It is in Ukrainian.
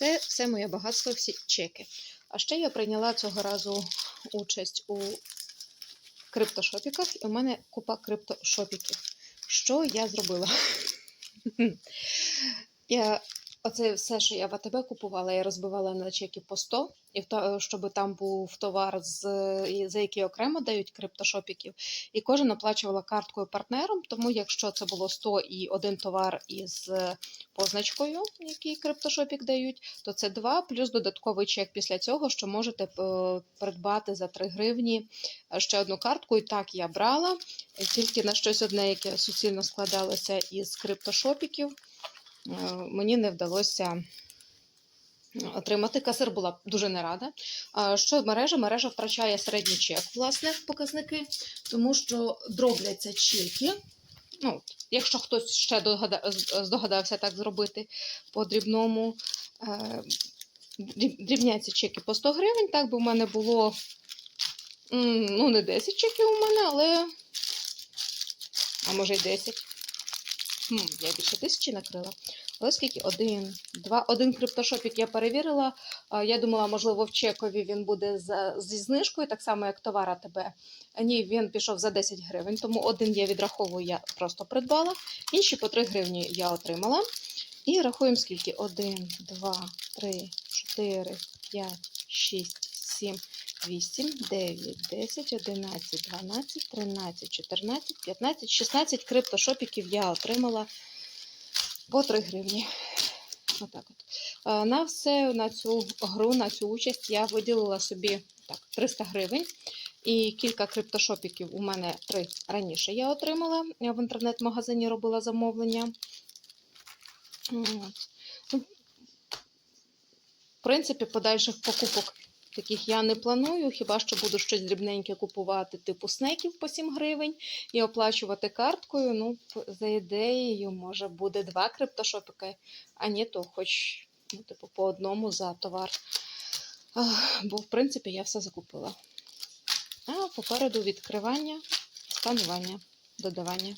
Це все моє багатство, всі чеки. А ще я прийняла цього разу участь у криптошопіках, і у мене купа криптошопіків. Що я зробила? Я Оце все, що я в АТБ купувала, я розбивала на чеки по 100, і то, щоб там був товар, з, за який окремо дають криптошопіків. І кожен оплачувала карткою партнером. Тому, якщо це було 100 і один товар із позначкою, який криптошопік дають, то це 2, плюс додатковий чек після цього, що можете е, придбати за 3 гривні е, ще одну картку. І так я брала, е, тільки на щось одне, яке суцільно складалося із криптошопіків е, мені не вдалося отримати. Касир була дуже не рада. Що мережа? Мережа втрачає середній чек, власне, показники, тому що дробляться чеки. Ну, якщо хтось ще здогадався так зробити по дрібному, е, дрібняться чеки по 100 гривень, так, бо в мене було ну, не 10 чеків у мене, але а може й 10. Я більше тисячі накрила. Але скільки? Один, два, один криптошопік я перевірила. Я думала, можливо, в чекові він буде зі знижкою, так само, як товар АТБ. Ні, він пішов за 10 гривень, тому один я відраховую, я просто придбала. Інші по 3 гривні я отримала. І рахуємо скільки? 1, 2, 3, 4, 5, 6, 7, 8, 9, 10, 11, 12, 13, 14, 15, 16 криптошопіків я отримала по 3 гривні. Отак от. На все, на цю гру, на цю участь я виділила собі так, 300 гривень. І кілька криптошопіків у мене три раніше я отримала. Я в інтернет-магазині робила замовлення. Ну, в принципі, подальших покупок таких я не планую, хіба що буду щось дрібненьке купувати, типу снеків по 7 гривень і оплачувати карткою. Ну, за ідеєю, може, буде два криптошопики, а ні, то хоч ну, типу, по одному за товар. Бо, в принципі, я все закупила. А попереду відкривання, сканування, додавання.